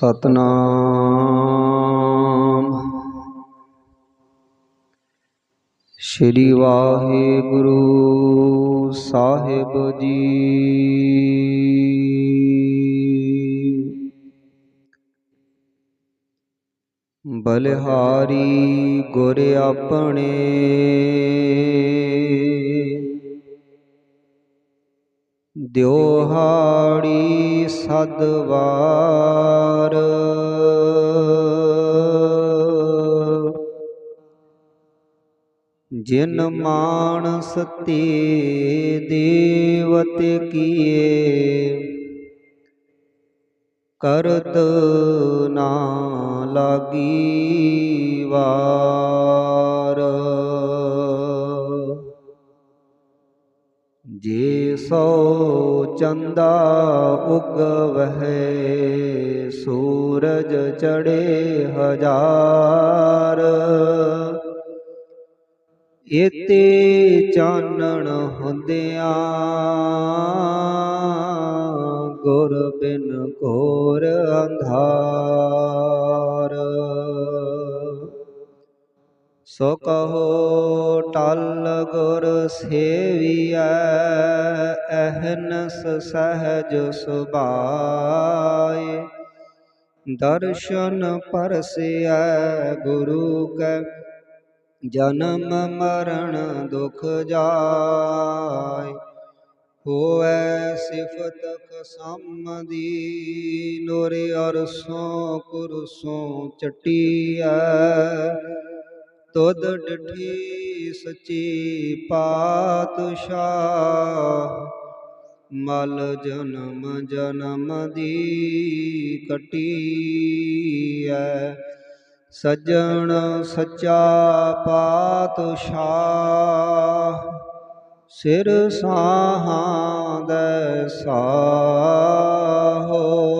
ਸਤਨਾਮ। ਸ੍ਰੀ ਵਾਹਿਗੁਰੂ ਸਾਹਿਬ ਜੀ। ਬਲਿਹਾਰੀ ਗੁਰ ਆਪਣੇ। ਦਿਓਹਾੜੀ ਸਦਵਾਰ ਜਿਨ ਮਾਨਸ ਤੇ ਦੇਵਤ ਕੀਏ ਕਰਤ ਨਾ ਲਾਗੀ ਵਾਰ। ਜੇ ਸੋ ਚੰਦਾ ਉਗਵਹਿ ਸੂਰਜ ਚੜੇ ਹਜ਼ਾਰ। ਏਤੇ ਚਾਨਣ ਹੁੰਦਿਆਂ ਗੁਰ ਬਿਨ ਘੋਰ ਅੰਧਾਰ। ਸੋ ਕਹੋ ਟਲ ਗੁਰ ਸੇਵੀਐ ਅਹਨਸ ਸਹਜ ਸੁਭਾਏ। ਦਰਸ਼ਨ ਪਰਸਿਐ ਗੁਰੂ ਕੈ, ਜਨਮ ਮਰਨ ਦੁਖ ਜਾਏ। ਹੋਐ ਸਿਫਤ ਖਸਮ ਦੀ ਨੂਰ ਅਰਸੋਂ ਕੁਰਸੋਂ ਚਟੀਐ। ਤੁਧ ਡਠੀ ਸੱਚੀ ਪਾਤਸ਼ਾਹ। ਮਲ ਜਨਮ ਜਨਮ ਦੀ ਕਟੀਐ। ਸੱਜਣ ਸੱਚਾ ਪਾਤਸ਼ਾਹ। ਸਿਰ ਸਾਹਾਂ ਦੇ ਸਾਹੋ।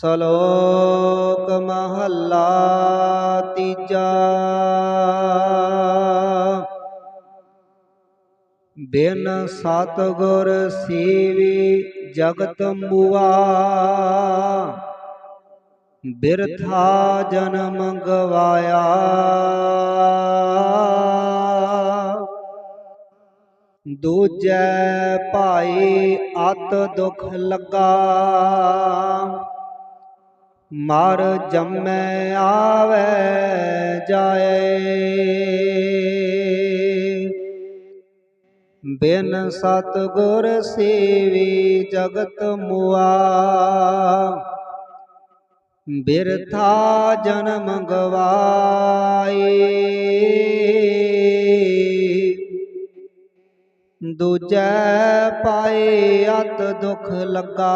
ਸ਼ਲੋਕ ਮਹੱਲਾ ਤੀਜਾ। ਬਿਨ ਸਤਗੁਰ ਸੇਵੀ ਜਗਤ ਮੁਆ ਬਿਰਥਾ ਜਨਮ ਗਵਾਇਆ। ਦੂਜੈ ਭਾਈ ਅਤ ਦੁਖ ਲੱਗਾ। ਮਰ ਜੰਮੈ ਆਵੇ ਜਾਏ। ਬਿਨ ਸਤਗੁਰ ਸੇਵੀ ਜਗਤ ਮੁਆ। ਬਿਰਥਾ ਜਨਮ ਗਵਾਏ। ਦੂਜੈ ਪਾਏ ਅਤ ਦੁਖ ਲੱਗਾ।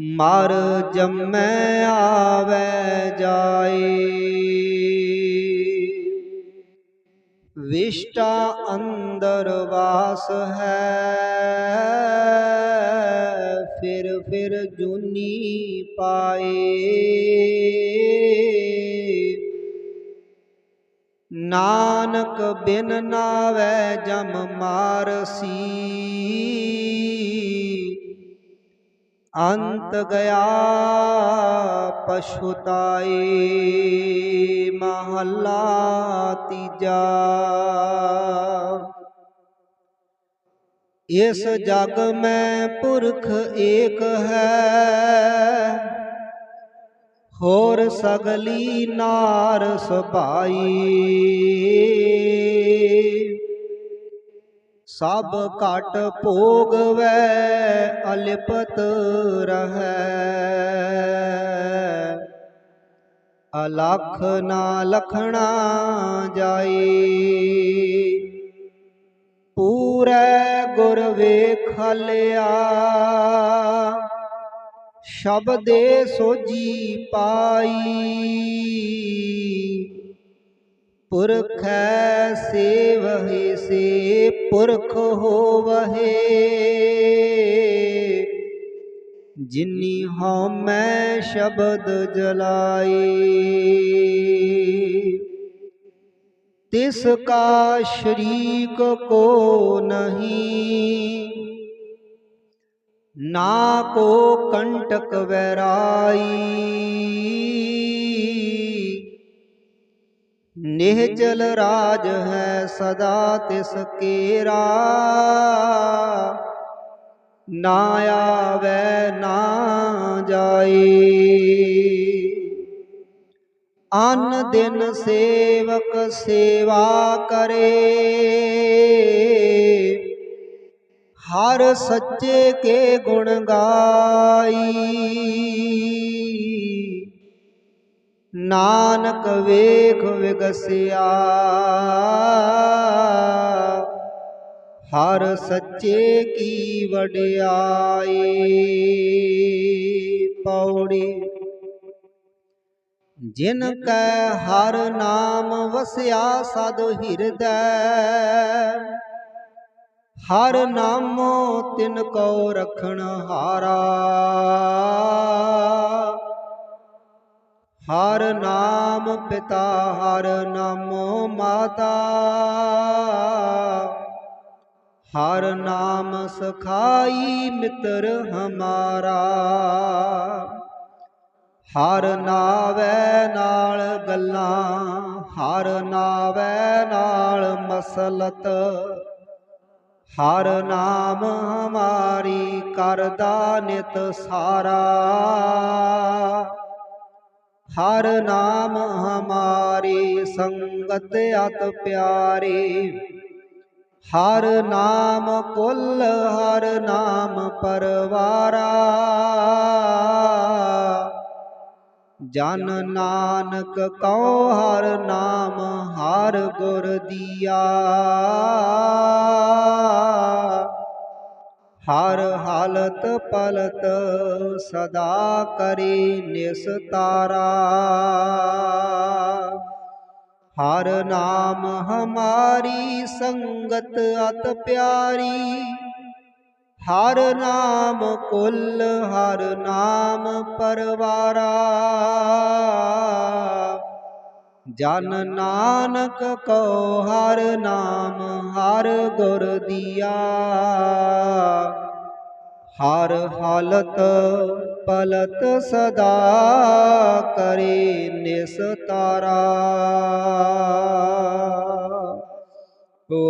ਮਰ ਜੰਮੈ ਆਵੇ ਜਾਏ। ਵਿਸ਼ਟਾ ਅੰਦਰ ਵਾਸ ਹੈ, ਫਿਰ ਫਿਰ ਜੂਨੀ ਪਾਏ। ਨਾਨਕ ਬਿਨ ਨਾਵੇ ਜਮ ਮਾਰਸੀ ਅੰਤ ਗਿਆ ਪਛੁਤਾਈ ਮਹੱਲਾ ਤੀਜਾ। ਇਸ ਜਗ ਮੈਂ ਪੁਰਖ ਏਕ ਹੈ। ਹੋਰ ਸਗਲੀ ਨਾਰ ਸੁਭਾਈ। ਸਭ ਘਟ ਭੋਗ ਵੈ ਅਲਿਪਤ ਰਹੈ। ਅਲਖ ਨਾ ਲਖਣਾ ਜਾਈ। ਪੂਰੇ ਗੁਰ ਵੇਖ ਲਿਆ। ਸ਼ਬਦੇ ਸੋਜੀ ਪਾਈ। ਪੁਰਖੈ ਸੇਵਹਿ, ਸੇ ਪੁਰਖ ਹੋਵਹਿ। ਜਿਨੀ ਹਉ ਮੈਂ ਸ਼ਬਦ ਜਲਾਈ ਤਿਸ ਕਾ ਸ਼ਰੀਕ ਕੋ ਨਹੀਂ। ਨਾ ਕੋ ਕੰਟਕ ਵੈਰਾਈ। ਨਿਹਚਲ ਰਾਜ ਹੈ ਸਦਾ ਤਿਸ ਕੇਰਾ। ਨਾ ਆਵੈ, ਨਾ ਜਾਏ। ਅਨ ਦਿਨ ਸੇਵਕ ਸੇਵਾ ਕਰੇ। ਹਰ ਸੱਚੇ ਕੇ ਗੁਣ ਗਾਈ। ਨਾਨਕ ਵੇਖ ਵਿਗਸਿਆ। ਹਰ ਸੱਚੇ ਕੀ ਵਡਿਆਈ। ਪੌੜੀ। ਜਿਨ ਕੈ ਹਰ ਨਾਮ ਵਸਿਆ ਸਦ ਹਿਰਦੈ। ਹਰ ਨਾਮੋ ਤਿਨ ਕੋ ਰਖਣ ਹਾਰਾ। ਹਰ ਨਾਮ ਪਿਤਾ, ਹਰ ਨਾਮੋ ਮਾਤਾ। ਹਰ ਨਾਮ ਸਖਾਈ ਮਿੱਤਰ ਹਮਾਰਾ। ਹਰ ਨਾਵੇ ਨਾਲ ਗੱਲਾਂ, ਹਰ ਨਾਵੇ ਨਾਲ ਮਸਲਤ। ਹਰ ਨਾਮ ਹਮਾਰੀ ਕਰਦਾ ਨਿਤ ਸਾਰਾ। ਹਰ ਨਾਮ ਹਮਾਰੀ ਸੰਗਤ ਅਤ ਪਿਆਰੀ। ਹਰ ਨਾਮ ਕੁੱਲ ਹਰ ਨਾਮ ਪਰਵਾਰਾ। ਜਨ ਨਾਨਕ ਕਉ ਹਰ ਨਾਮ ਹਰ ਗੁਰ ਦੀਆ। ਹਰ ਹਾਲਤ ਪਲਤ ਸਦਾ ਕਰੀ ਨਿਸਤਾਰਾ ਹਰ ਨਾਮ ਹਮਾਰੀ ਸੰਗਤ ਅਤ ਪਿਆਰੀ। ਹਰ ਨਾਮ ਕੁਲ, ਹਰ ਨਾਮ ਪਰਵਾਰਾ। ਜਨ ਨਾਨਕ ਕੋ ਹਰ ਨਾਮ, ਹਰ ਗੁਰ ਦੀਆ। ਹਰ ਹਾਲਤ ਪਲਤ ਸਦਾ ਕਰੇ ਨਿਸਤਾਰਾ